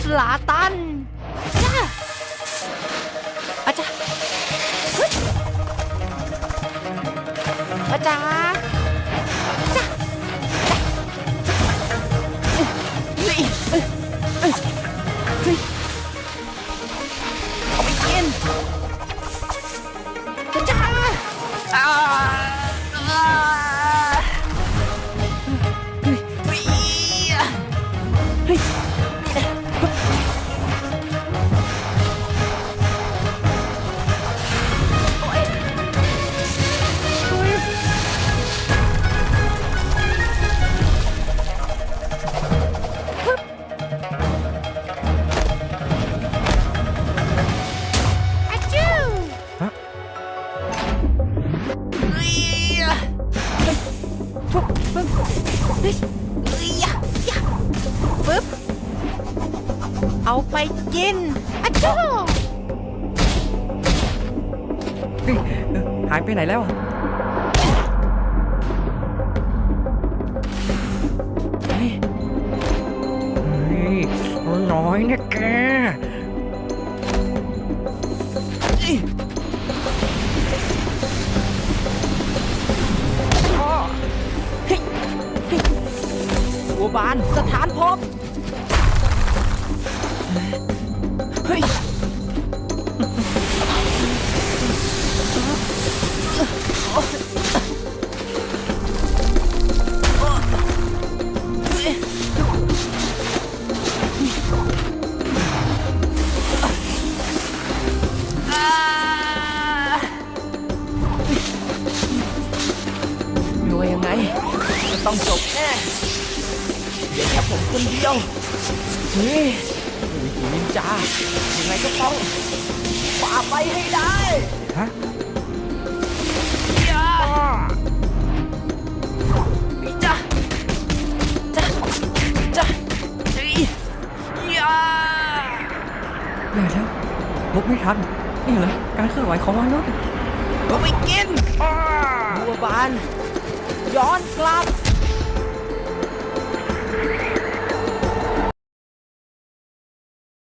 สลาตันจ้าอาจารย์อาจารย์จ้าเฮ้ยเฮ้ยเฮ้ยเฮ้ยเอาไปกินอาจารย์อ่า เฮ้ยเฮ้ยยะยะฟึบเอาไปกินอาจูเฮ้ยเออหายไปไหนแล้วอะเฮ้ยเฮ้ยน้อยนี่ยแกเอ้ย วบานสถานพบเฮ้ยอ่าไม่ว่ายังไงต้องจบแน่ เดี๋ยวแค่ผมคนเดียวเฮ้ยวิธีนินจายังไงก็ต้องฝ่าไปให้ได้ฮะอย่าจ้ะจ้ะจ้ะเฮ้ยอย่าแย่แล้วลบไม่ทันนี่เหรอการเคลื่อนไหวของมนุษย์เอาไปกินอ้าบัวบาน ย้อนกลับ